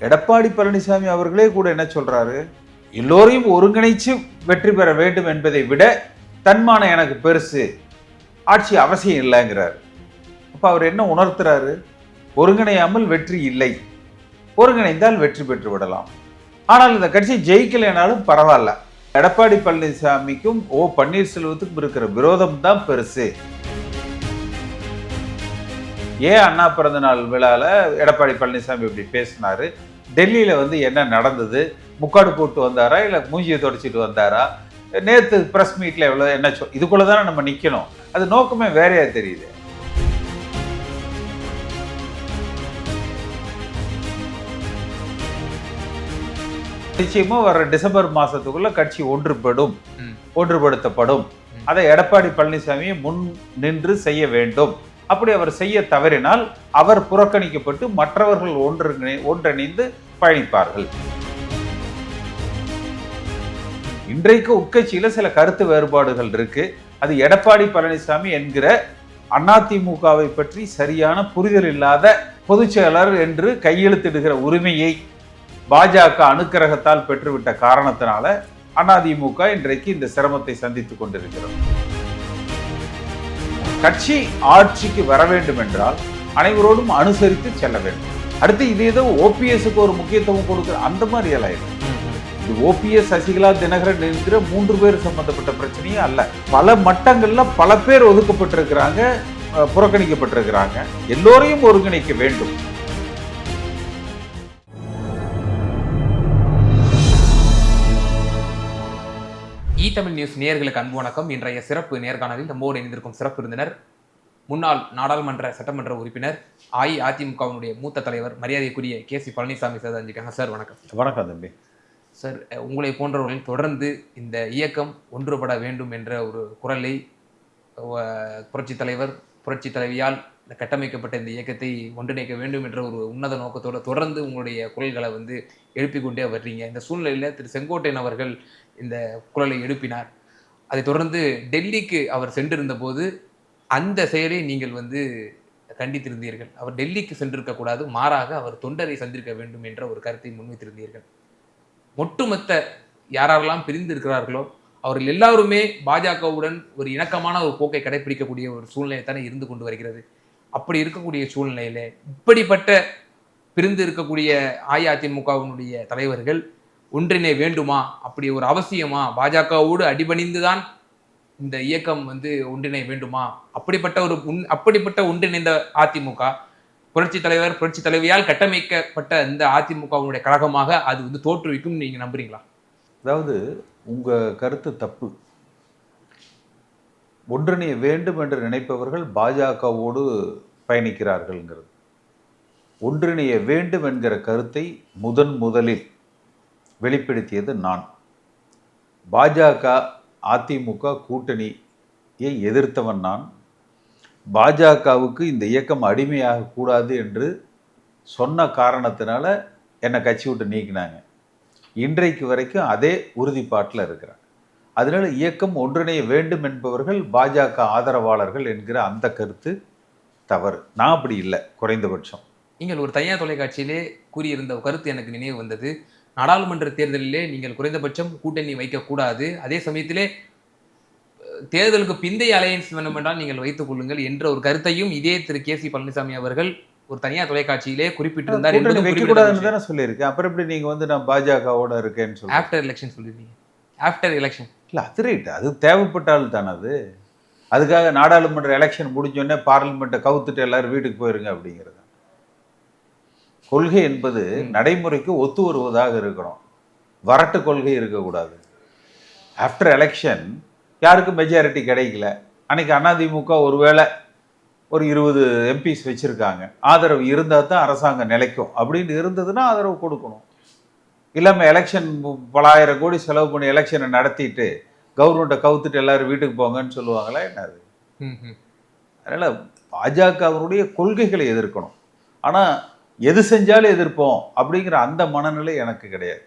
எடப்பாடி பழனிசாமி அவர்களே கூட என்ன சொல்றாரு? எல்லோரையும் ஒருங்கிணைச்சு வெற்றி பெற வேண்டும் என்பதை விட தன்மானம் எனக்கு பெருசு. ஆட்சி அவசியம் இல்லைங்கிறார். அப்ப அவர் என்ன உணர்த்துறாரு? ஒருங்கிணையாமல் வெற்றி இல்லை. ஒருங்கிணைந்தால் வெற்றி பெற்று விடலாம். ஆனால் இந்த கட்சி ஜெயிக்கலைனாலும் பரவாயில்ல. எடப்பாடி பழனிசாமிக்கும் ஓ பன்னீர்செல்வத்துக்கும் இருக்கிற விரோதம் தான் பெருசு. ஏன் அண்ணா பிறந்த நாள் விழால எடப்பாடி பழனிசாமி இப்படி பேசினாரு? டெல்லியில வந்து என்ன நடந்தது? முக்காடு போட்டு வந்தாரா? இல்ல மூஞ்சியை தொடச்சிட்டு வந்தாரா? நேத்து பிரஸ் மீட்ல எவ்வளவு என்ன சொல் இதுக்குள்ள தானே நம்ம நிக்கணும். அது நோக்கமே வேறையா தெரியுது. நிச்சயமா வர டிசம்பர் மாசத்துக்குள்ள கட்சி ஒன்றுபடும். ஒன்றுபடுத்தப்படும். அதை எடப்பாடி பழனிசாமி முன் நின்று செய்ய வேண்டும். அப்படி அவர் செய்ய தவறினால் அவர் புறக்கணிக்கப்பட்டு மற்றவர்கள் ஒன்றிணை ஒன்றிணைந்து பயணிப்பார்கள். இன்றைக்கு உட்கட்சியில சில கருத்து வேறுபாடுகள் இருக்கு. அது எடப்பாடி பழனிசாமி என்கிற அதிமுகவை பற்றி சரியான புரிதல் இல்லாத பொதுச் செயலர் என்று கையெழுத்திடுகிற உரிமையை பாஜக அனுக்கிரகத்தால் பெற்றுவிட்ட காரணத்தினால அதிமுக இன்றைக்கு இந்த சிரமத்தை சந்தித்துக் கொண்டிருக்கிறது. கட்சி ஆட்சிக்கு வர வேண்டும் என்றால் அனைவரோடும் அனுசரித்து செல்ல வேண்டும். அடுத்து இது ஏதோ ஓபிஎஸ்க்கு ஒரு முக்கியத்துவம் கொடுக்குற அந்த மாதிரி எல்லாம் இல்லை. இது ஓபிஎஸ் சசிகலா தினகரன் இருக்கிற மூன்று பேர் சம்பந்தப்பட்ட பிரச்சனையே அல்ல. பல மட்டங்களில் பல பேர் ஒதுக்கப்பட்டிருக்கிறாங்க புறக்கணிக்கப்பட்டிருக்கிறாங்க. எல்லோரையும் ஒருங்கிணைக்க வேண்டும். தமிழ் நியூஸ் நேயர்களுக்கு அன்பு வணக்கம். இன்றைய சிறப்பு நேர்காணலில் நம்மோடு இணைந்திருக்கும் சிறப்பு விருந்தினர் முன்னாள் நாடாளுமன்ற சட்டமன்ற உறுப்பினர் அஇஅதிமுகவினுடைய மூத்த தலைவர் மரியாதைக்குரிய கே சி பழனிசாமி சார் தெரிஞ்சுக்காங்க சார் வணக்கம். வணக்கம் தம்பி. சார் உங்களை போன்றவர்கள் தொடர்ந்து இந்த இயக்கம் ஒன்றுபட வேண்டும் என்ற ஒரு குரலை அஹ், புரட்சித் தலைவர் புரட்சி தலைவியால் கட்டமைக்கப்பட்ட இந்த இயக்கத்தை ஒன்றிணைக்க வேண்டும் என்ற ஒரு உன்னத நோக்கத்தோடு தொடர்ந்து உங்களுடைய குரல்களை வந்து எழுப்பிக் கொண்டே வர்றீங்க. இந்த சூழ்நிலையில் திரு செங்கோட்டையன் அவர்கள் இந்த குரலை எழுப்பினார். அதை தொடர்ந்து டெல்லிக்கு அவர் சென்றிருந்த போது அந்த செயலை நீங்கள் வந்து கண்டித்திருந்தீர்கள். அவர் டெல்லிக்கு சென்றிருக்கக்கூடாது மாறாக அவர் தொண்டரை சந்திருக்க வேண்டும் என்ற ஒரு கருத்தை முன்வைத்திருந்தீர்கள். ஒட்டுமொத்த யாரெல்லாம் பிரிந்து இருக்கிறார்களோ அவர்கள் எல்லாருமே பாஜகவுடன் ஒரு இணக்கமான ஒரு போக்கை கடைபிடிக்கக்கூடிய ஒரு சூழ்நிலை தானே இருந்து கொண்டு வருகிறது. அப்படி இருக்கக்கூடிய சூழ்நிலையில இப்படிப்பட்ட பிரிந்து இருக்கக்கூடிய அஇஅதிமுகவினுடைய தலைவர்கள் ஒன்றிணை வேண்டுமா? அப்படி ஒரு அவசியமா? பாஜகவோடு அடிபணிந்துதான் இந்த இயக்கம் வந்து ஒன்றிணை வேண்டுமா? அப்படிப்பட்ட ஒரு உன் அப்படிப்பட்ட ஒன்றிணைந்த அதிமுக புரட்சி தலைவர் புரட்சி தலைவியால் கட்டமைக்கப்பட்ட இந்த அதிமுகவினுடைய கழகமாக அது வந்து தோற்றுவிக்கும் நீங்க நம்புறீங்களா? அதாவது உங்க கருத்து தப்பு. ஒன்றிணைய வேண்டும் என்று நினைப்பவர்கள் பாஜகவோடு பயணிக்கிறார்கள்ங்கிறது. ஒன்றிணைய வேண்டும் என்கிற கருத்தை முதன் முதலில் வெளிப்படுத்தியது நான். பாஜக அதிமுக கூட்டணியை எதிர்த்தவன் நான். பாஜகவுக்கு இந்த இயக்கம் அடிமையாக கூடாது என்று சொன்ன காரணத்தினால என்னை கட்சி விட்டு நீக்கினாங்க. இன்றைக்கு வரைக்கும் அதே உறுதிப்பாட்டில் இருக்கிறாங்க. அதனால இயக்கம் ஒன்றிணைய வேண்டும் என்பவர்கள் பாஜக ஆதரவாளர்கள் என்கிற அந்த கருத்து தவறு. நான் அப்படி இல்லை குறைந்தபட்சம். நீங்கள் ஒரு தனியார் தொலைக்காட்சியிலே கூறியிருந்த கருத்து எனக்கு நினைவு வந்தது. நாடாளுமன்ற தேர்தலிலே நீங்கள் குறைந்தபட்சம் கூட்டணி வைக்கக்கூடாது அதே சமயத்திலே தேர்தலுக்கு பிந்தைய அலையன்ஸ் வேண்டுமென்றால் நீங்கள் வைத்துக் கொள்ளுங்கள் என்ற ஒரு கருத்தையும் இதே திரு. கே. சி. பழனிசாமி அவர்கள் ஒரு தனியார் தொலைக்காட்சியிலே குறிப்பிட்டிருந்தார் வைக்கக்கூடாதுன்னு தானே சொல்லியிருக்கேன் அப்புறம் எப்படி நீங்க வந்து நான் பாஜகவோட இருக்கேன்னு சொல்லுங்க ஆஃப்டர் எலெக்ஷன் சொல்லியிருந்தீங்க. ஆஃப்டர் எலெக்ஷன் இல்லை அது ரைட் அது தேவைப்பட்டால் தானே அது. அதுக்காக நாடாளுமன்ற எலெக்ஷன் முடிஞ்சோடனே பார்லிமெண்ட்டை கவுத்துட்டு எல்லாரும் வீட்டுக்கு போயிருங்க அப்படிங்கிறது. கொள்கை என்பது நடைமுறைக்கு ஒத்து வருவதாக இருக்கணும். வரட்டு கொள்கை இருக்கக்கூடாது. ஆஃப்டர் எலெக்ஷன் யாருக்கும் மெஜாரிட்டி கிடைக்கல? அன்னைக்கு அதிமுக ஒருவேளை ஒரு இருபது எம்பிஸ் வச்சுருக்காங்க. ஆதரவு இருந்தால் தான் அரசாங்கம் நிலைக்கும். அப்படின்னு இருந்ததுன்னா ஆதரவு கொடுக்கணும். இல்லாமல் எலெக்ஷன் பலாயிரம் கோடி செலவு பண்ணி எலெக்ஷனை நடத்திட்டு கவர்மெண்ட்டை கவுத்துட்டு எல்லாரும் வீட்டுக்கு போங்கன்னு சொல்லுவாங்களா என்ன அது அதனால் பாஜகவினுடைய கொள்கைகளை எதிர்க்கணும். ஆனால் எது செஞ்சாலும் எதிர்ப்போம் அப்படிங்கிற அந்த மனநிலை எனக்கு கிடையாது.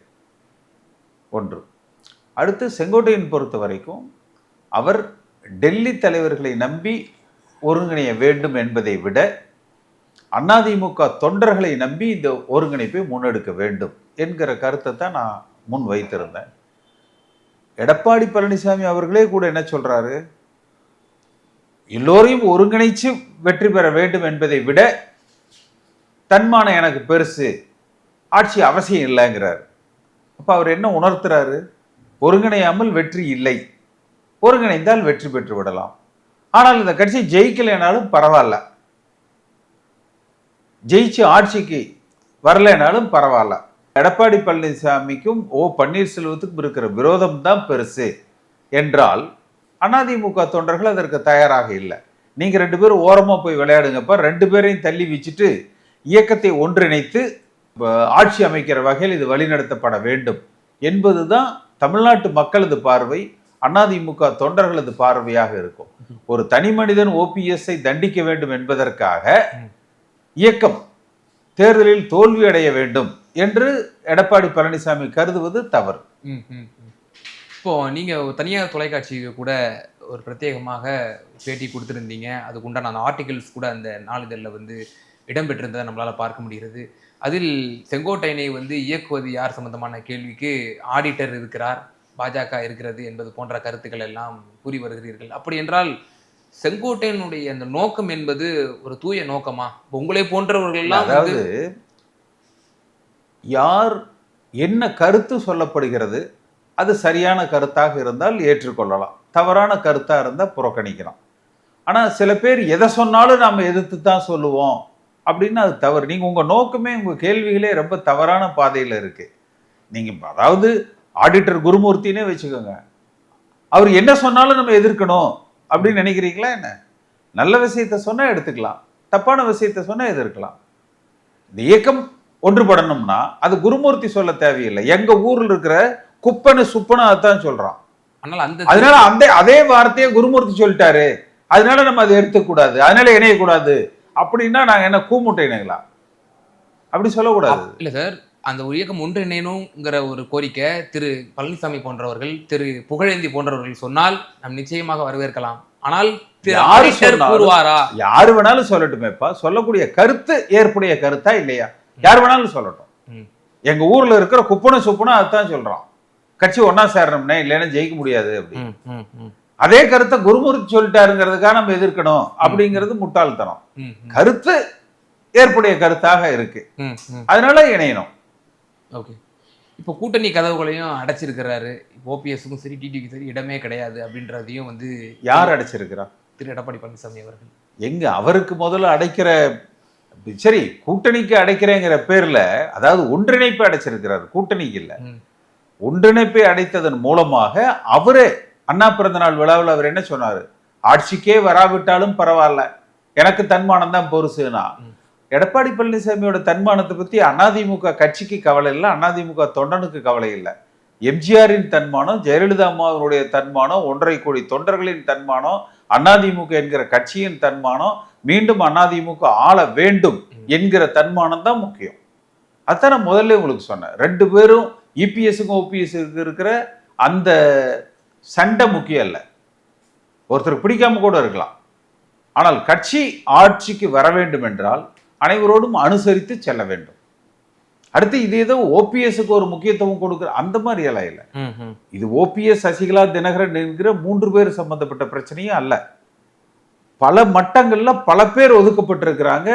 ஒன்று. அடுத்து செங்கோட்டையன் பொறுத்த வரைக்கும் அவர் டெல்லி தலைவர்களை நம்பி ஒருங்கிணைய வேண்டும் என்பதை விட அதிமுக தொண்டர்களை நம்பி இந்த ஒருங்கிணைப்பை முன்னெடுக்க வேண்டும் என்கிற கருத்தை தான் நான் முன் வைத்திருந்தேன். எடப்பாடி பழனிசாமி அவர்களே கூட என்ன சொல்றாரு? எல்லோரையும் ஒருங்கிணைச்சு வெற்றி பெற வேண்டும் என்பதை விட தன்மானம் எனக்கு பெருசு ஆட்சி அவசியம் இல்லைங்கிறார். அப்போ அவர் என்ன உணர்த்துறாரு? ஒருங்கிணையாமல் வெற்றி இல்லை. ஒருங்கிணைந்தால் வெற்றி பெற்று விடலாம். ஆனால் இந்த கட்சி ஜெயிக்கலைனாலும் பரவாயில்ல. ஜெயிச்சு ஆட்சிக்கு வரலைனாலும் பரவாயில்ல. எடப்பாடி பழனிசாமிக்கும் ஓ பன்னீர்செல்வத்துக்கும் இருக்கிற விரோதம் தான் பெருசு என்றால் அதிமுக தொண்டர்கள் அதற்கு தயாராக இல்லை. நீங்கள் ரெண்டு பேரும் ஓரமாக போய் விளையாடுங்கப்ப ரெண்டு பேரையும் தள்ளி வச்சுட்டு இயக்கத்தை ஒன்றிணைத்து ஆட்சி அமைக்கிற வகையில் இது வழிநடத்தப்பட வேண்டும் என்பதுதான் தமிழ்நாட்டு மக்களது பார்வை அதிமுக தொண்டர்களது பார்வையாக இருக்கும். ஒரு தனி மனிதன் ஓபிஎஸ்ஐ தண்டிக்க வேண்டும் என்பதற்காக இயக்கம் தேர்தலில் தோல்வி அடைய வேண்டும் என்று எடப்பாடி பழனிசாமி கருதுவது தவறு. ம், ம், இப்போ நீங்க தனியார் தொலைக்காட்சிக்கு கூட ஒரு பிரத்யேகமாக பேட்டி கொடுத்துருந்தீங்க. அதுக்குண்டான அந்த ஆர்டிகிள்ஸ் கூட அந்த நாளிதழில் வந்து இடம்பெற்றிருந்ததை நம்மளால பார்க்க முடிகிறது. அதில் செங்கோட்டையனை வந்து இயக்குவது யார் சம்பந்தமான கேள்விக்கு ஆடிட்டர் இருக்கிறார் பாஜக இருக்கிறது என்பது போன்ற கருத்துக்கள் எல்லாம் கூறி வருகிறீர்கள். அப்படி என்றால் செங்கோட்டையனுடைய அந்த நோக்கம் என்பது ஒரு தூய நோக்கமா? உங்களை போன்றவர்கள் அதாவது யார் என்ன கருத்து சொல்லப்படுகிறது அது சரியான கருத்தாக இருந்தால் ஏற்றுக்கொள்ளலாம். தவறான கருத்தா இருந்தால் புறக்கணிக்கலாம். ஆனா சில பேர் எதை சொன்னாலும் நாம எதிர்த்து தான் சொல்லுவோம். அப்படின்னு அது தவறு. நீங்க உங்க நோக்கமே உங்க கேள்விகளே ரொம்ப தவறான பாதையில இருக்கு. நீங்க அதாவது ஆடிட்டர் குருமூர்த்தினே வச்சுக்கோங்க. அவர் என்ன சொன்னாலும் நம்ம எதிர்க்கணும் அப்படின்னு நினைக்கிறீங்களா என்ன? நல்ல விஷயத்த சொன்னா எடுத்துக்கலாம். தப்பான விஷயத்த சொன்னா எதிர்க்கலாம். இந்த இயக்கம் ஒன்றுபடணும்னா அது குருமூர்த்தி சொல்ல தேவையில்லை. எங்க ஊர்ல இருக்கிற குப்பனு சுப்பனு ஆனால் அந்த அதனால அந்த அதே வார்த்தையை குருமூர்த்தி சொல்லிட்டாரு. அதனால நம்ம அதை எடுத்துக்கூடாது அதனால இணையக்கூடாது. அப்படின்னா நாங்க என்ன கூமுட்டை இணையலாம் அப்படி சொல்லக்கூடாது. இல்ல சார். அந்த ஒரு இயக்கம் ஒன்றிணையணுங்கிற ஒரு கோரிக்கை திரு பழனிசாமி போன்றவர்கள் திரு புகழேந்தி போன்றவர்கள் சொன்னால் நாம் நிச்சயமாக வரவேற்கலாம். ஆனால் யாரு வேணாலும் சொல்லட்டுமேப்பா. சொல்லக்கூடிய கருத்து ஏற்புடைய கருத்தா இல்லையா? யார் வேணாலும் சொல்லட்டும். எங்க ஊர்ல இருக்கிற குப்பனும் சுப்பனும் அதுதான் சொல்றான் கட்சி ஒன்னா சேரணும்னே இல்லைன்னா ஜெயிக்க முடியாது அப்படி ம், ம், ம், அதே கருத்தை குருமூர்த்தி சொல்லிட்டாருங்கிறதுக்காக நம்ம எதிர்க்கணும் அப்படிங்கிறது முட்டாள்தனம். கருத்து ஏற்புடைய கருத்தாக இருக்கு. அதனால இணையணும். ஓகே. இப்போ கூட்டணி கதவுகளையும் அடைச்சிருக்கிறாரு. ஓபிஎஸ்க்கும் சரி டிடிக்கும் சரி இடமே கிடையாது அப்படின்றதையும் வந்து யார் அடைச்சிருக்கிறா? திரு எடப்பாடி பழனிசாமி அவர்கள். எங்க அவருக்கு முதல்ல அடைக்கிற சரி கூட்டணிக்கு அடைக்கிறேங்கிற பேர்ல அதாவது ஒன்றிணைப்பை அடைச்சிருக்கிறார். கூட்டணிக்கு இல்ல. ஒன்றிணைப்பை அடைத்ததன் மூலமாக அவரே அண்ணா பிறந்த நாள் விழாவில் அவர் என்ன சொன்னாரு? ஆட்சிக்கே வராவிட்டாலும் பரவாயில்ல. எனக்கு தன்மானம் தான் பொருசுனா. எடப்பாடி பழனிசாமியோட தன்மானத்தை பத்தி அதிமுக கட்சிக்கு கவலை இல்லை அதிமுக தொண்டனுக்கு கவலை இல்லை. எம்ஜிஆரின் தன்மானம் ஜெயலலிதா அம்மாவுடைய தன்மானம் ஒன்றரை கோடி தொண்டர்களின் தன்மானம் அதிமுக என்கிற கட்சியின் தன்மானம் மீண்டும் அதிமுக ஆள வேண்டும் என்கிற தன்மானம் தான் முக்கியம். அதான் நான் முதல்ல உங்களுக்கு சொன்னேன். ரெண்டு பேரும் இபிஎஸ்க்கும் ஓபிஎஸ்க்கு இருக்கிற அந்த சண்டை முக்கியம் இல்லை. ஒருத்தருக்கு பிடிக்காம கூட இருக்கலாம். ஆனால் கட்சி ஆட்சிக்கு வர வேண்டும் என்றால் அனைவரோடும் அனுசரித்து செல்ல வேண்டும். அடுத்து இது ஏதோ ஓபிஎஸ்க்கு ஒரு முக்கியத்துவம் கொடுக்குற அந்த மாதிரி எல்லாம் இல்லை. இது ஓபிஎஸ் சசிகலா தினகரன் என்கிற மூன்று பேர் சம்பந்தப்பட்ட பிரச்சனையும் அல்ல. பல மட்டங்கள்ல பல பேர் ஒதுக்கப்பட்டிருக்கிறாங்க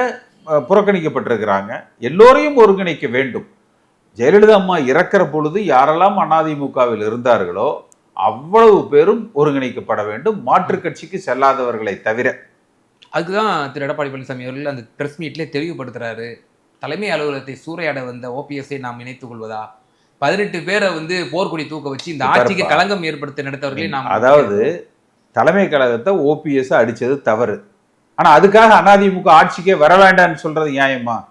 புறக்கணிக்கப்பட்டிருக்கிறாங்க. எல்லோரையும் ஒருங்கிணைக்க வேண்டும். ஜெயலலிதா அம்மா இறக்கிற பொழுது யாரெல்லாம் அதிமுகவில் இருந்தார்களோ அவ்வளவு பேரும் ஒருங்கிணைக்கப்பட வேண்டும். மாற்றுக் கட்சிக்கு செல்லாதவர்களை தவிர. அதுக்குதான் திரு எடப்பாடி பழனிசாமி அவர்கள் அந்த பிரஸ் மீட்ல தெளிவுபடுத்துறாரு. தலைமை அலுவலகத்தை சூறையாட வந்த ஓபிஎஸ்ஐ நாம் இணைத்துக் கொள்வதா? பதினெட்டு பேரை வந்து போர்க்கொடி தூக்க வச்சு இந்த ஆட்சிக்கு. களங்கம் ஏற்படுத்த நடத்தவர்களே நாம் அதாவது தலைமை கழகத்தை ஓபிஎஸ் அடிச்சது தவறு. ஆனா அதுக்காக அதிமுக ஆட்சிக்கே வர வேண்டாம்னு சொல்றது நியாயமா?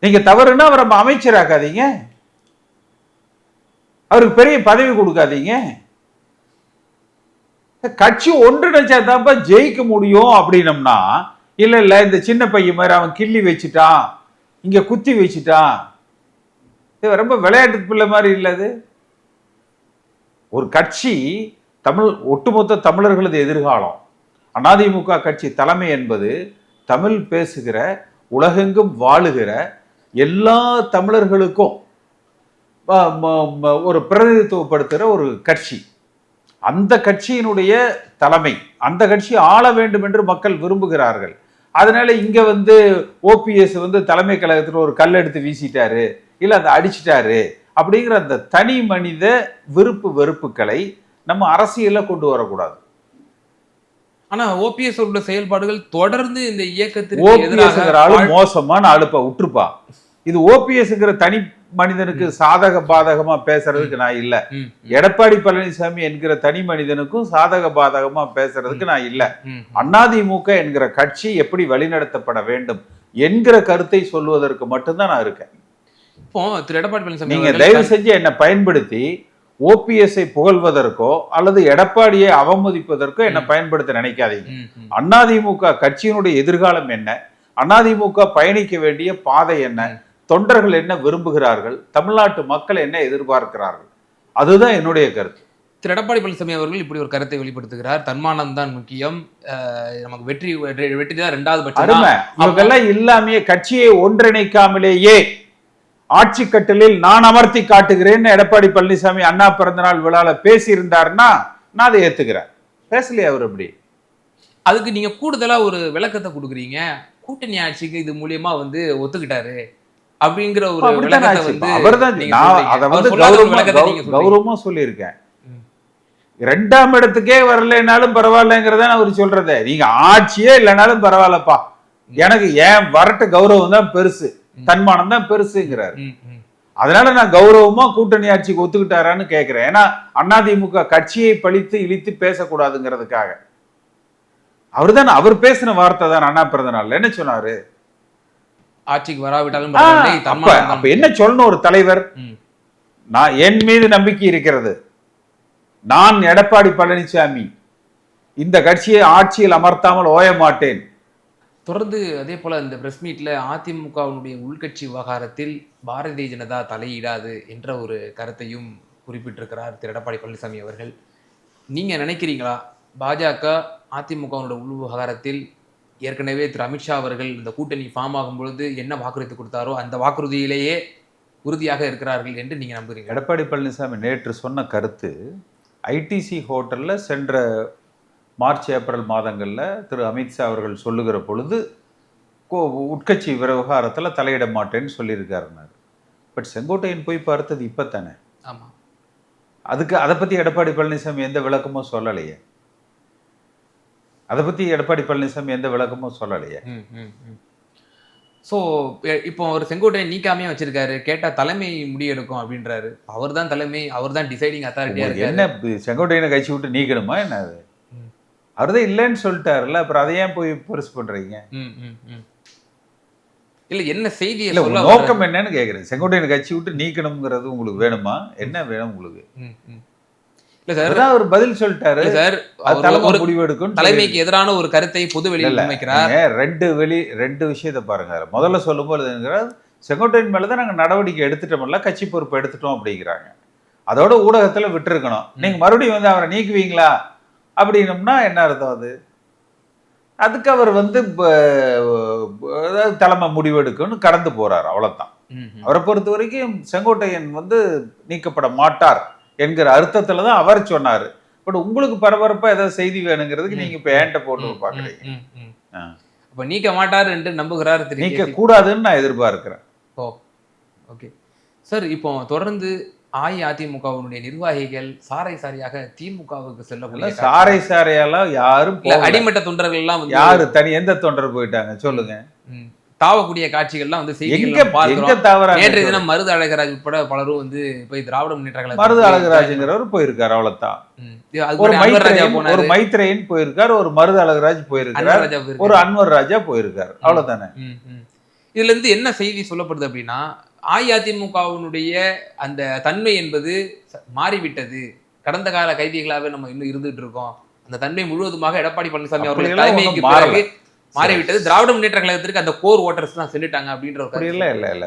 நீங்க தவறுன்னா அவரை அமைச்சராக்காதீங்க. அவருக்கு பெரிய பதவி கொடுக்காதீங்க. கட்சி ஒன்றிணைச்சா தான்ப்பா ஜெயிக்க முடியும் அப்படின்னம்னா இல்ல இல்ல இந்த சின்ன பையன் மாதிரி அவன் கிள்ளி வச்சுட்டான் இங்க குத்தி வச்சுட்டான். இது ரொம்ப விளையாட்டு பிள்ளை மாதிரி இல்லது ஒரு கட்சி தமிழ் ஒட்டுமொத்த தமிழர்களது எதிர்காலம். அதிமுக கட்சி தலைமை என்பது தமிழ் பேசுகிற உலகெங்கும் வாழுகிற எல்லா தமிழர்களுக்கும் ஒரு பிரதிநிதித்துவப்படுத்துகிற ஒரு கட்சி. அந்த கட்சியினுடைய தலைமை அந்த கட்சி ஆள வேண்டும் என்று மக்கள் விரும்புகிறார்கள். அதனால இங்க வந்து ஓபிஎஸ் வந்து தலைமை கழகத்துல ஒரு கல் எடுத்து வீசிட்டாரு இல்ல அதை அடிச்சிட்டாரு அப்படிங்கிற அந்த தனி மனித விருப்பு வெறுப்புகளை நம்ம அரசியல்ல கொண்டு வரக்கூடாது. ஆனா ஓபிஎஸ் உள்ள செயல்பாடுகள் தொடர்ந்து இந்த இயக்கத்திற்கு மோசமான அழுப்ப விட்டுருப்பா இது ஓபிஎஸ்ங்கிற தனி மனிதனுக்கு சாதக பாதகமா பேசுறதுக்கு நான் இல்ல. எடப்பாடி பழனிசாமி என்கிற தனி மனிதனுக்கும் சாதக பாதகமா பேசுறதுக்கு நான் இல்ல. ம், அதிமுக என்கிற கட்சி எப்படி வழிநடத்தப்பட வேண்டும் என்கிற கருத்தை சொல்வதற்கு மட்டும்தான் நான் இருக்கேன். இப்போ திரு எடப்பாடி பழனிசாமி நீங்க தயவு செஞ்சு என்னை பயன்படுத்தி ஓபிஎஸ்ஐ புகழ்வதற்கோ அல்லது எடப்பாடியை அவமதிப்பதற்கோ என்னை பயன்படுத்த நினைக்காதீங்க. அதிமுக கட்சியினுடைய எதிர்காலம் என்ன? அதிமுக பயணிக்க வேண்டிய பாதை என்ன? தொண்டர்கள் என்ன விரும்புகிறார்கள்? தமிழ்நாட்டு மக்கள் என்ன எதிர்பார்க்கிறார்கள்? அதுதான் என்னுடைய கருத்து. திரு எடப்பாடி பழனிசாமி அவர்கள் இப்படி ஒரு கருத்தை வெளிப்படுத்துகிறார். தன்மானம் தான் முக்கியம். நமக்கு வெற்றி வெற்றி- தான் ரெண்டாவது பட்சம். அருமை. இவங்கெல்லாம் இல்லாமையே கட்சியை ஒன்றிணைக்காமலேயே ஆட்சி கட்டிலில் நான் அமர்த்தி காட்டுகிறேன்னு எடப்பாடி பழனிசாமி அண்ணா பிறந்தநாள் விழால பேசி இருந்தாருன்னா நான் அதை ஏத்துக்கிறேன். பேசலையே அவர் அப்படி. அதுக்கு நீங்க கூடுதலா ஒரு விளக்கத்தை கொடுக்குறீங்க. கூட்டணி ஆட்சிக்கு இது மூலியமா வந்து ஒத்துக்கிட்டாரு. அப்படிங்கிற ஒரு நான் அவர் கௌரவமா சொல்லியிருக்கேன். ரெண்டாம் இடத்துக்கே வரலைனாலும் பரவாயில்லைங்கிறத அவர் சொல்றதே. நீங்க ஆட்சியே இல்லைனாலும் பரவாயில்லப்பா. எனக்கு ஏன் வரட்டு கௌரவம் தான் பெருசு தன்மானம் தான் பெருசுங்கிறார். அதனால நான் கௌரவமா கூட்டணி ஆட்சிக்கு ஒத்துக்கிட்டாரான்னு கேட்கிறேன் ஏன்னா அதிமுக கட்சியை பழித்து இழித்து பேசக்கூடாதுங்கிறதுக்காக. அவர்தான் அவர் பேசின வார்த்தை தான் அண்ணா பிறந்த நாள் என்ன சொன்னாரு? ஆட்சிக்கு வராவிட்டாலும் அப்ப என்ன சொல்லணும் ஒரு தலைவர். நான் என் மீது நம்பிக்கை இருக்கிறது. நான் எடப்பாடி பழனிசாமி. இந்த கட்சியை ஆட்சியில் அமர்த்தாமல் ஓய மாட்டேன். தொடர்ந்து அதே போல இந்த பிரஸ் மீட்ல அதிமுகவினுடைய உள்கட்சி விவகாரத்தில் பாரதிய ஜனதா தலையிடாது என்ற ஒரு கருத்தையும் குறிப்பிட்டிருக்கிறார் திரு. எடப்பாடி பழனிசாமி அவர்கள். நீங்க நினைக்கிறீங்களா? பாஜக அதிமுகவினுடைய உள் விவகாரத்தில் ஏற்கனவே திரு அமித்ஷா அவர்கள் இந்த கூட்டணி ஃபார்ம் ஆகும் பொழுது என்ன வாக்குறுதி கொடுத்தாரோ அந்த வாக்குறுதியிலேயே உறுதியாக இருக்கிறார்கள் என்று நீங்க நம்புறீங்க. எடப்பாடி பழனிசாமி நேற்று சொன்ன கருத்து ஐடிசி ஹோட்டல்ல சென்ற மார்ச் ஏப்ரல் மாதங்கள்ல திரு அமித்ஷா அவர்கள் சொல்லுகிற பொழுது கோ- உட்கட்சி விவகாரத்துல தலையிட மாட்டேன்னு சொல்லியிருக்காருன்னாரு பட் செங்கோட்டையன் போய் பார்த்தது இப்போ தானே ஆமா. அதுக்கு அதை பத்தி எடப்பாடி பழனிசாமி எந்த விளக்கமும் சொல்லலையே. அதை பத்தி எடப்பாடி பழனிசாமி எந்த விளக்கமும் சொல்லலையே. ஸோ இப்போ ஒரு செங்கோட்டையை நீக்காமே வச்சிருக்காரு. கேட்டா தலைமை முடிவெடுக்கும் அப்படின்றாரு. அவர் தான் தலைமை அவர் தான் டிசைடிங் அத்தாரிட்டியா உங்களுக்கு இருக்காரு. என்ன செங்கோட்டையனை கட்சி விட்டு நீக்கணுமா என்ன அது? ம். அவர்தான் இல்லைன்னு சொல்லிட்டாருல்ல அப்புறம் அதை ஏன் போய் பெருசு ம். இல்ல என்ன செய்தியை இல்ல? நோக்கம் என்னன்னு கேக்குறேன். செங்கோட்டையனை கட்சி விட்டு நீக்கணுங்கிறது உங்களுக்கு வேணுமா? என்ன வேணும் உங்களுக்கு. இல்ல சார். அவர் பதில் சொல்லிட்டாரு. சார் தலைமை ஒரு முடிவு எடுக்கும் தலைமைக்கு எதிரான ஒரு கருத்தை பொது வெளியில் ரெண்டு வெளி ரெண்டு விஷயத்தை பாருங்க. முதல்ல சொல்லும்போது செங்கோட்டையன் மேல தான் நாங்க நடவடிக்கை எடுத்துட்டோம்ல கட்சி பொறுப்பு எடுத்துட்டோம் அப்படிங்கிறாங்க. அதோட ஊடகத்துல விட்டுருக்கணும். நீங்க மறுபடியும் வந்து அவரை நீக்குவீங்களா? அப்படின்னம்னா என்ன அர்த்தம் அது? அதுக்கு அவர் வந்து தலைமை முடிவெடுக்கணும்னு கடந்து போறார் அவ்வளவுதான். அவரை பொறுத்த வரைக்கும் செங்கோட்டையன் வந்து நீக்கப்பட மாட்டார். என்கிற அர்த்தத்துல தான் அவர் சொன்னாரு பட் உங்களுக்கு பரபரப்பா ஏதாவது செய்தி வேணுங்கிறதுக்கு நீங்க இப்ப ஏன்ட்ட போட்டு. ஆ. அப்ப நீக்க மாட்டார் என்று நம்புகிறார் நீக்க. கூடாதுன்னு நான் எதிர்பார்க்கிறேன் ஓ ஓகே சார் இப்போ தொடர்ந்து அஇஅதிமுகவினுடைய நிர்வாகிகள் சாரை சாரியாக திமுகவுக்கு செல்லக்கூடிய சாரை சாரையெல்லாம் யாரும். அடிமட்ட தொண்டர்கள் எல்லாம் யாரு தனி எந்த தொண்டர் போயிட்டாங்க சொல்லுங்க தாவக்கூடிய காட்சிகள்லாம் வந்து செய்திகள் நேற்றைய தினம் மருது அழகராஜ் உட்பட பலரும் வந்து போய் திராவிட முன்னேற்ற கழகத்துல மருது அழகராஜுங்கிறவர் போயிருக்காரு அவ்வளவுதான். ஒரு மைத்ரேயன் ஒரு மைத்ரேயன் போயிருக்காரு ஒரு மருது அழகராஜ் போயிருக்காரு. ஒரு அன்வர் ராஜா போயிருக்காரு அவ்வளவுதானே. இதுல இருந்து என்ன செய்தி சொல்லப்படுது அப்படின்னா அஇஅதிமுகவினுடைய அந்த தன்மை என்பது மாறிவிட்டது. கடந்த கால கைதிகளாகவே நம்ம இன்னும் இருந்துட்டு இருக்கோம். அந்த தன்மை முழுவதுமாக எடப்பாடி பழனிசாமி அப்படியெல்லாம் தலைமைக்கு. பிறகு மாறிவிட்டது திராவிட முன்னேற்ற கழகத்திற்கு அந்த கோர் ஓட்டர்ஸ் தான் சென்றுட்டாங்க அப்படின்ற ஒரு. இல்ல இல்ல இல்ல.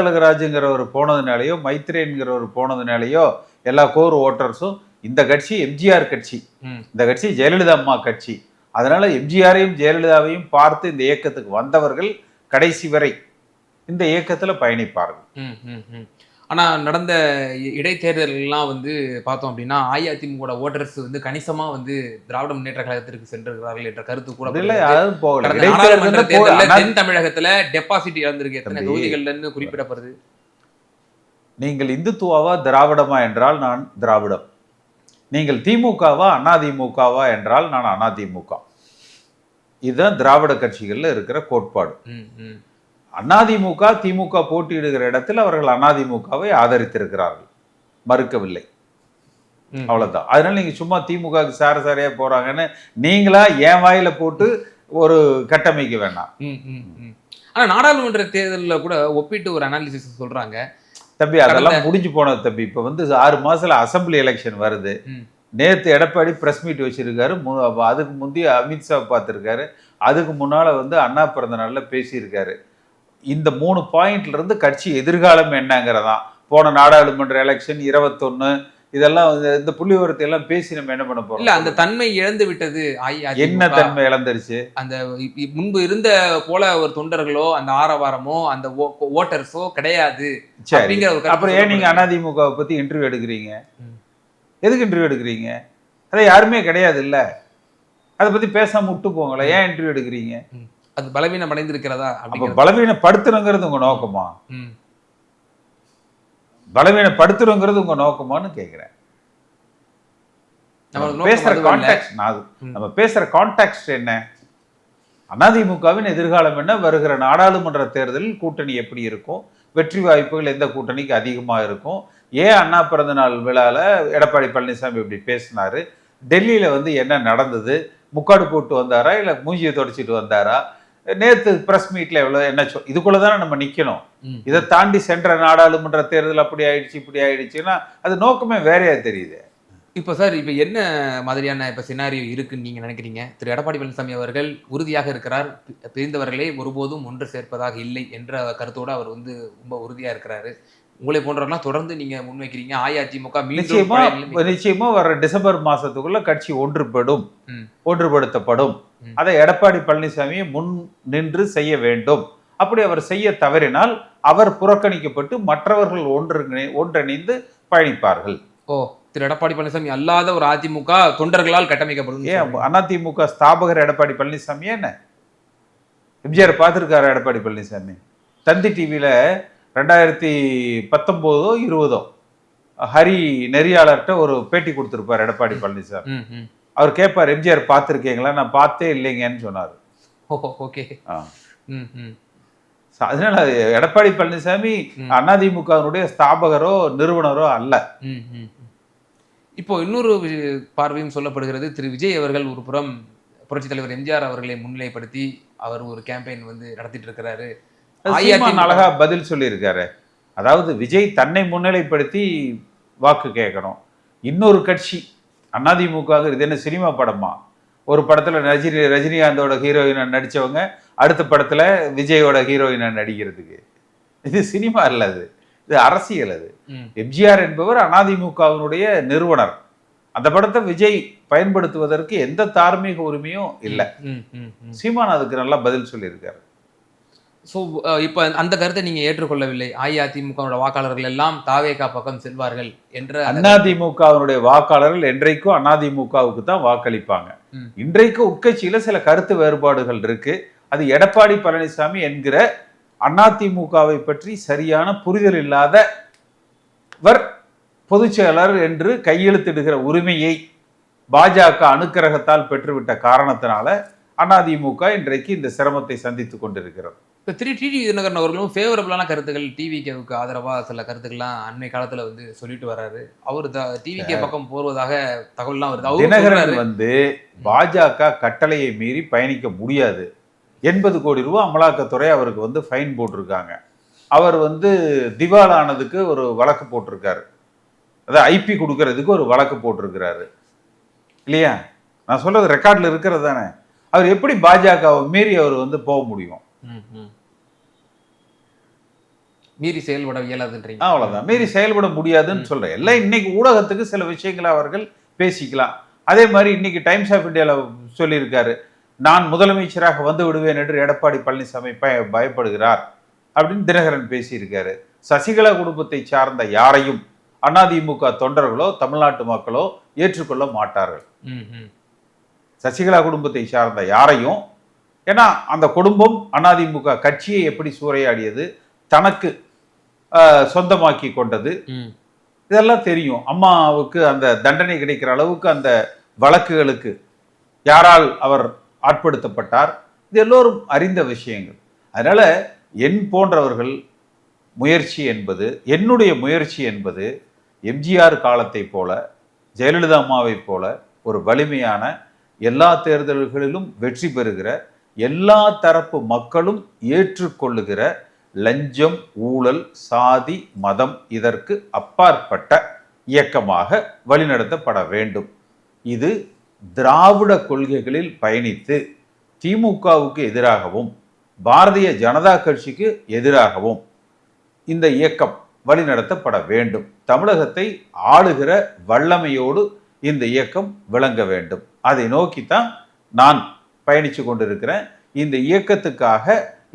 அழகராஜுங்கிறவர் போனதுனாலயோ மைத்ரேயன்கிறவர் போனதுனாலயோ எல்லா கோர் ஓட்டர்ஸும் இந்த கட்சி எம்ஜிஆர் கட்சி. இந்த கட்சி ஜெயலலிதா அம்மா கட்சி. அதனால எம்ஜிஆரையும் ஜெயலலிதாவையும் பார்த்து இந்த இயக்கத்துக்கு வந்தவர்கள் கடைசி வரை இந்த இயக்கத்துல பயணிப்பார்கள். ம், ம், ம். ஆனா நடந்த இ- இடைத்தேர்தல்கள்லாம் வந்து பார்த்தோம் அப்படின்னா அஇஅதிமுக ஓட்டர்ஸ் வந்து கணிசமா வந்து திராவிட முன்னேற்ற கழகத்திற்கு சென்றிருக்கிறார்கள் என்ற கருத்து கூட தென் தமிழகத்துல டெபாசிட் இழந்திருக்கு. எத்தனை. தொகுதிகள்னு குறிப்பிடப்படுது. நீங்கள் இந்துத்துவாவா திராவிடமா என்றால் நான் திராவிடம். நீங்கள் திமுகவா அதிமுகவா என்றால் நான் அதிமுக இதுதான் திராவிட கட்சிகள்ல இருக்கிற கோட்பாடு. அதிமுக திமுக போட்டியிடுகிற இடத்தில் அவர்கள் அதிமுகவை ஆதரித்திருக்கிறார்கள். மறுக்கவில்லை. அவ்வளவுதான். அதனால நீங்க சும்மா திமுக சார சாரையா போறாங்கன்னு நீங்களா என் வாயில போட்டு ஒரு கட்டமைக்க வேண்டாம். ஆனா நாடாளுமன்ற தேர்தல்ல கூட ஒப்பிட்டு ஒரு அனாலிசிஸ் சொல்றாங்க. தம்பி அதெல்லாம் முடிஞ்சு போனது தம்பி. இப்ப வந்து ஆறு மாசத்துல அசெம்பிளி எலெக்ஷன் வருது. நேத்து எடப்பாடி பிரஸ் மீட் வச்சிருக்காரு. மு- அதுக்கு முந்தைய அமித்ஷா பார்த்திருக்காரு. அதுக்கு முன்னால வந்து அண்ணா பிறந்த நாள்ல பேசியிருக்காரு. இந்த மூணு பாயிண்ட்ல இருந்து கட்சி எதிர்காலம் என்னங்கிறதான். போன நாடாளுமன்ற எலெக்ஷன் இருபத்தொன்னு இதெல்லாம் இந்த புள்ளி விவரத்தை எல்லாம் பேசி நம்ம என்ன பண்ண இல்ல போறோம் அந்த தன்மை இழந்து விட்டது. என்ன தன்மை இழந்துருச்சு? அந்த முன்பு இருந்த போல ஒரு தொண்டர்களோ அந்த ஆரவாரமோ அந்த ஓட்டர்ஸோ கிடையாது. அப்புறம் ஏன் நீங்க. அதிமுகவை பத்தி இன்டர்வியூ எடுக்கிறீங்க. எதுக்கு இன்டர்வியூ எடுக்கிறீங்க? அதை யாருமே கிடையாது இல்ல அதை பத்தி பேசாம விட்டு போங்களேன். ஏன் இன்டர்வியூ எடுக்கிறீங்க? அது பலவீனம் அடைந்திருக்கிறதா அப்ப பலவீனப்படுத்தணுங்கிறது உங்க நோக்கமா? ம். பலவீனப்படுத்தணுங்கிறது உங்க நோக்கமான்னு கேக்குறேன். நம்ம பேசுற. கான்டாக்ட். நம்ம பேசுற கான்டாக்ட் என்ன? அதிமுகவின் எதிர்காலம் என்ன? வருகிற நாடாளுமன்ற தேர்தலில் கூட்டணி எப்படி இருக்கும்? வெற்றி வாய்ப்புகள் எந்த கூட்டணிக்கு அதிகமா இருக்கும்? ஏன் அண்ணா பிறந்த நாள் விழால எடப்பாடி பழனிசாமி இப்படி பேசினாரு? டெல்லியில வந்து என்ன நடந்தது? முக்காடு போட்டு வந்தாரா? இல்ல மூஞ்சியை தொடச்சிட்டு வந்தாரா? நேத்து பிரஸ் மீட்ல எவ்வளவு என்ன சொல் இதுக்குள்ள தானே நம்ம நிக்கணும். ம். இதை தாண்டி சென்ற நாடாளுமன்ற தேர்தல் அப்படி ஆயிடுச்சு இப்படி ஆயிடுச்சுன்னா அது நோக்கமே வேறையா தெரியுது. இப்ப சார் இப்ப என்ன மாதிரியான இப்ப சினாரியோ இருக்குன்னு நீங்க நினைக்கிறீங்க? திரு. எடப்பாடி பழனிசாமி அவர்கள் உறுதியாக இருக்கிறார். பிரிந்தவர்களை ஒருபோதும் ஒன்று சேர்ப்பதாக இல்லை என்ற கருத்தோட அவர் வந்து ரொம்ப உறுதியா இருக்கிறாரு. உங்களை போன்றவர்கள்லாம் தொடர்ந்து நீங்க முன்வைக்கிறீங்க. அஇஅதிமுக நிச்சயமா நிச்சயமா வர டிசம்பர் மாசத்துக்குள்ள கட்சி ஒன்றுபடும். ஒன்றுபடுத்தப்படும். அதை எடப்பாடி பழனிசாமி முன் நின்று செய்ய வேண்டும். அப்படி அவர் செய்ய தவறினால் அவர் புறக்கணிக்கப்பட்டு மற்றவர்கள் ஒன்று ஒன்றிணைந்து பயணிப்பார்கள். ஓ திரு எடப்பாடி பழனிசாமி அல்லாத ஒரு அதிமுக தொண்டர்களால் கட்டமைக்கப்படும் ஏன் அதிமுக ஸ்தாபகர் எடப்பாடி பழனிசாமி என்ன? எம்ஜிஆர் பார்த்திருக்காரு எடப்பாடி பழனிசாமி? தந்தி டிவியில ரெண்டாயிரத்தி பத்தொம்போதோ இருபதோ ஹரி நெறியாளர்கிட்ட ஒரு பேட்டி கொடுத்திருப்பார் எடப்பாடி பழனிசாமி. அவர் கேட்பார் எம்ஜிஆர் பார்த்துருக்கீங்களா? நான் பார்த்தே இல்லைங்கன்னு சொன்னார். ஓகே. அதனால அது எடப்பாடி பழனிசாமி. அதிமுகவினுடைய ஸ்தாபகரோ நிறுவனரோ அல்ல. இப்போ இன்னொரு பார்வையும் சொல்லப்படுகிறது. திரு. விஜய் அவர்கள் ஒரு புறம் புரட்சித் தலைவர் எம்ஜிஆர் அவர்களை முன்னிலைப்படுத்தி அவர் ஒரு கேம்பெயின் வந்து நடத்திட்டு இருக்கிறாரு. அழகா பதில் சொல்லியிருக்காரு. அதாவது விஜய் தன்னை முன்னிலைப்படுத்தி வாக்கு கேட்கணும். இன்னொரு கட்சி அதிமுக இது என்ன சினிமா படமா? ஒரு படத்துல ரஜினி ரஜினிகாந்தோட ஹீரோயினா நடிச்சவங்க அடுத்த படத்துல விஜயோட ஹீரோயினா நடிக்கிறதுக்கு. இது சினிமா இல்ல அது. இது அரசியல் அது. எம்ஜிஆர் என்பவர் அதிமுகவினுடைய நிறுவனர். அந்த படத்தை விஜய் பயன்படுத்துவதற்கு எந்த தார்மீக உரிமையும் இல்லை. சீமான் அதுக்கு நல்லா பதில் சொல்லியிருக்காரு. ஸோ இப்போ அந்த கருத்தை நீங்க ஏற்றுக்கொள்ளவில்லை. அஇஅதிமுகவோட வாக்காளர்கள் எல்லாம் தாவேகா பக்கம் செல்வார்கள் என்ற அதிமுகவினுடைய வாக்காளர்கள் என்றைக்கும் அதிமுகவுக்கு தான் வாக்களிப்பாங்க. ம். இன்றைக்கு உட்கட்சியில சில கருத்து வேறுபாடுகள் இருக்கு. அது எடப்பாடி பழனிசாமி என்கிற அதிமுகவை பற்றி சரியான புரிதல் இல்லாதவர் பொதுச் செயலர் என்று கையெழுத்திடுகிற உரிமையை பாஜக அனுக்கிரகத்தால் பெற்றுவிட்ட காரணத்தினால அதிமுக இன்றைக்கு இந்த சிரமத்தை சந்தித்துக் கொண்டிருக்கிறது. இப்போ திரு டிடி தினகரன் அவர்களும் ஃபேவரபிளான கருத்துக்கள் டிவிகேவுக்கு ஆதரவா சில கருத்துக்கள்லாம் அண்மை காலத்துல வந்து சொல்லிட்டு வராரு. அவர் டிவிகே பக்கம் போவதாக தகவல்லாம் வருது. தினகரன். வந்து பாஜக கட்டளையை மீறி பயணிக்க முடியாது. எண்பது கோடி ரூபாய் அமலாக்கத்துறை அவருக்கு வந்து ஃபைன் போட்டிருக்காங்க. அவர் வந்து திவாலானதுக்கு ஒரு வழக்கு போட்டிருக்காரு. அதாவது ஐபி கொடுக்கறதுக்கு ஒரு வழக்கு போட்டிருக்கிறாரு. இல்லையா? நான் சொல்றது ரெக்கார்ட்ல இருக்கிறது தானே. அவர் எப்படி பாஜகவை மீறி அவர் வந்து போக முடியும். மீறி செயல்பட இயலாதுன்றீங்க. அவ்வளவுதான். மீறி செயல்பட முடியாதுன்னு சொல்றேன். எல்லாம் இன்னைக்கு ஊடகத்துக்கு சில விஷயங்களை அவர்கள் பேசிக்கலாம். அதே மாதிரி இன்னைக்கு டைம்ஸ் ஆஃப் இந்தியாவில் சொல்லியிருக்காரு நான் முதலமைச்சராக வந்து விடுவேன் என்று எடப்பாடி பழனிசாமி பய பயப்படுகிறார் அப்படின்னு தினகரன் பேசியிருக்காரு. சசிகலா குடும்பத்தை சார்ந்த யாரையும் அதிமுக தொண்டர்களோ தமிழ்நாட்டு மக்களோ ஏற்றுக்கொள்ள மாட்டார்கள். சசிகலா குடும்பத்தை சார்ந்த யாரையும் ஏன்னா அந்த குடும்பம் அதிமுக கட்சியை எப்படி சூறையாடியது தனக்கு சொந்தமாக்கி கொண்டது. இதெல்லாம் தெரியும் அம்மாவுக்கு அந்த தண்டனை கிடைக்கிற அளவுக்கு அந்த வழக்குகளுக்கு யாரால் அவர் ஆட்படுத்தப்பட்டார் இது எல்லோரும் அறிந்த விஷயங்கள் அதனால என் போன்றவர்கள் முயற்சி என்பது என்னுடைய முயற்சி என்பது எம்ஜிஆர் காலத்தைப் போல ஜெயலலிதா அம்மாவைப் போல ஒரு வலிமையான எல்லா தேர்தல்களிலும் வெற்றி பெறுகிற எல்லா தரப்பு மக்களும் ஏற்றுக்கொள்ளுகிற லஞ்சம் ஊழல் சாதி மதம் இதற்கு அப்பாற்பட்ட இயக்கமாக வழிநடத்தப்பட வேண்டும். இது திராவிட கொள்கைகளில் பயணித்து திமுகவுக்கு எதிராகவும் பாரதிய ஜனதா கட்சிக்கு எதிராகவும் இந்த இயக்கம் வழிநடத்தப்பட வேண்டும். தமிழகத்தை ஆளுகிற வல்லமையோடு இந்த இயக்கம் விளங்க வேண்டும். அதை நோக்கித்தான் நான் பயணித்து கொண்டிருக்கிறேன். இந்த இயக்கத்துக்காக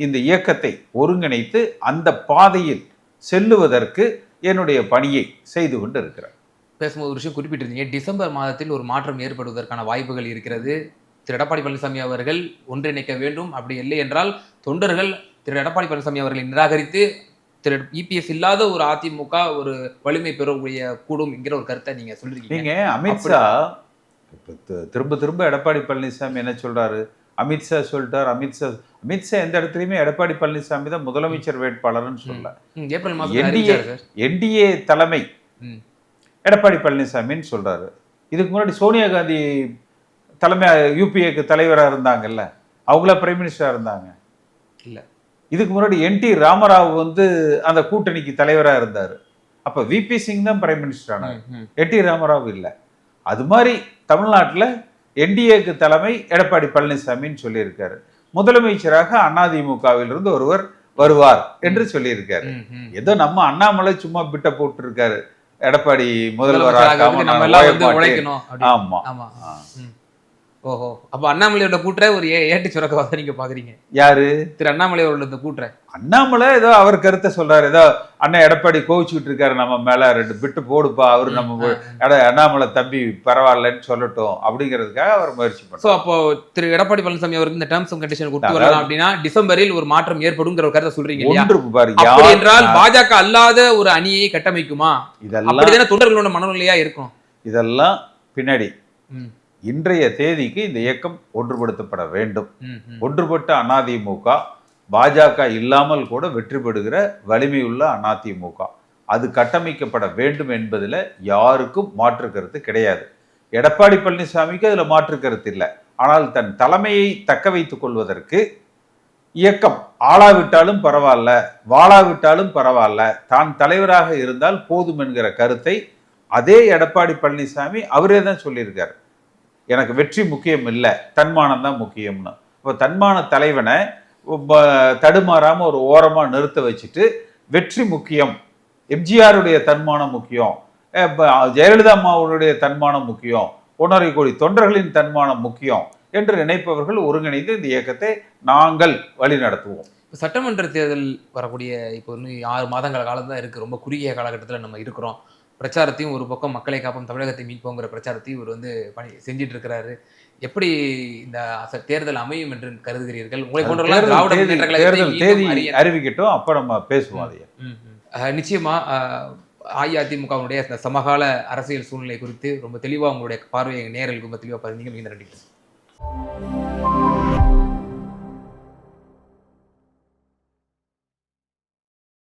இந்த இயக்கத்தை ஒருங்கிணைத்து அந்த பாதையில் செல்லுவதற்கு என்னுடைய பணியை செய்து கொண்டு இருக்கிறேன் பேசும்போது ஒரு விஷயம் குறிப்பிட்டிருந்தீங்க. டிசம்பர் மாதத்தில் ஒரு மாற்றம் ஏற்படுவதற்கான வாய்ப்புகள் இருக்கிறது. திரு. எடப்பாடி பழனிசாமி அவர்கள் ஒன்றிணைக்க வேண்டும். அப்படி இல்லை என்றால் தொண்டர்கள் திரு. எடப்பாடி பழனிசாமி அவர்களை நிராகரித்து திரு இபிஎஸ் இல்லாத ஒரு அதிமுக ஒரு வலிமை பெறக்கூடிய கூடும் என்கிற ஒரு கருத்தை நீங்க சொல்லிருக்கீங்க. நீங்க அமித்ஷா இப்ப திரும்ப திரும்ப எடப்பாடி பழனிசாமி என்ன சொல்றாரு? அமித்ஷா சொல்லிட்டார் அமித்ஷா அமித்ஷா எந்த இடத்துலயுமே எடப்பாடி பழனிசாமி தான் முதலமைச்சர் வேட்பாளர்னு சொல்ல சார். என்டிஏ தலைமை. எடப்பாடி பழனிசாமின்னு சொல்றாரு. இதுக்கு முன்னாடி சோனியா காந்தி தலைமை யூபிஏக்கு தலைவராக இருந்தாங்கல்ல அவங்கள பிரைம் மினிஸ்டரா இருந்தாங்க. இல்ல. இதுக்கு முன்னாடி என்டி ராமராவ் வந்து அந்த கூட்டணிக்கு தலைவராக இருந்தார். அப்ப விபி சிங் தான் பிரைம் மினிஸ்டர் ஆனார். ம். என்டி ராமராவ் இல்லை. அது மாதிரி தமிழ்நாட்டில் என்டிஏக்கு தலைமை எடப்பாடி பழனிசாமின்னு சொல்லியிருக்காரு. முதலமைச்சராக அதிமுகவிலிருந்து ஒருவர் வருவார் என்று சொல்லியிருக்காரு. ஏதோ நம்ம அண்ணாமலை சும்மா பிட்ட போட்டு இருக்காரு எடப்பாடி முதல்வராக. ஆமா. ஓஹோ. அப்ப அண்ணாமலையோட கூற்றை ஒரு ஏட்டு சுரக்கவாக நீங்க பாக்குறீங்க யாரு? திரு அண்ணாமலை அவர்களோட கூற்றை. அண்ணாமலை ஏதோ அவர் கருத்தை சொல்றாரு. ஏதோ அண்ணன் எடப்பாடி கோவிச்சுக்கிட்டு இருக்காரு நம்ம மேல ரெண்டு பிட்டு போடுப்பா அவரு நம்ம அண்ணாமலை தம்பி பரவாயில்லன்னு சொல்லட்டும் அப்படிங்கிறதுக்காக அவர் முயற்சி சோ பண்றாரு அப்போ திரு எடப்பாடி பழனிசாமி அவருக்கு இந்த டேர்ம்ஸ் அண்ட் கண்டிஷன் கொண்டு வரலாம் அப்படின்னா டிசம்பரில் ஒரு மாற்றம் ஏற்படுங்கிற ஒரு கருத்தை சொல்றீங்க ஒன்று பாரு அப்படி யார் என்றால் பாஜக அல்லாத ஒரு அணியை கட்டமைக்குமா? இதெல்லாம் தொண்டர்களோட மனநிலையா இருக்கும். இதெல்லாம் பின்னாடி. இன்றைய தேதிக்கு இந்த இயக்கம் ஒன்றுபடுத்தப்பட வேண்டும். ஒன்றுபட்ட அதிமுக பாஜக இல்லாமல் கூட வெற்றி பெறுகிற வலிமையுள்ள அதிமுக அது கட்டமைக்கப்பட வேண்டும் என்பதில் யாருக்கும் மாற்று கருத்து கிடையாது. எடப்பாடி பழனிசாமிக்கு அதில் மாற்று கருத்து இல்லை. ஆனால் தன் தலைமையை தக்க வைத்துக் கொள்வதற்கு இயக்கம் ஆளாவிட்டாலும் பரவாயில்ல வாழாவிட்டாலும் பரவாயில்ல தான் தலைவராக இருந்தால் போதும் என்கிற கருத்தை அதே எடப்பாடி பழனிசாமி அவரே தான் சொல்லியிருக்காரு. எனக்கு வெற்றி முக்கியம் இல்லை தன்மானம் தான் முக்கியம்னு. இப்போ தன்மான தலைவனை தடுமாறாமல் ஒரு ஓரமாக நிறுத்த வச்சுட்டு வெற்றி முக்கியம். எம்ஜிஆருடைய தன்மானம் முக்கியம். ஜெயலலிதா அம்மாவுடைய தன்மானம் முக்கியம். ஒன்றரை கோடி தொண்டர்களின் தன்மானம் முக்கியம் என்று நினைப்பவர்கள் ஒருங்கிணைந்து இந்த இயக்கத்தை நாங்கள் வழி நடத்துவோம் இப்போ சட்டமன்ற தேர்தல் வரக்கூடிய இப்போ இன்னும் ஆறு மாதங்கள் காலம் தான் இருக்குது ரொம்ப குறுகிய காலகட்டத்தில் நம்ம இருக்கிறோம். பிரச்சாரத்தையும் ஒரு பக்கம் மக்களை காப்போம் தமிழகத்தை மீட்போங்கிற பிரச்சாரத்தையும் இவர் வந்து பணி செஞ்சிட்டு இருக்கிறாரு எப்படி இந்த தேர்தல் அமையும் என்று கருதுகிறீர்கள்? உங்களை போன்றவர்கள் தேதி- அறிவிக்கட்டும் அப்ப நம்ம பேசுவோம் அதையே. நிச்சயமா அஇஅதிமுகவுடைய இந்த சமகால அரசியல் சூழ்நிலை குறித்து ரொம்ப தெளிவா உங்களுடைய பார்வையை நேரில் ரொம்ப தெளிவா பதினீங்க மிக நன்றி.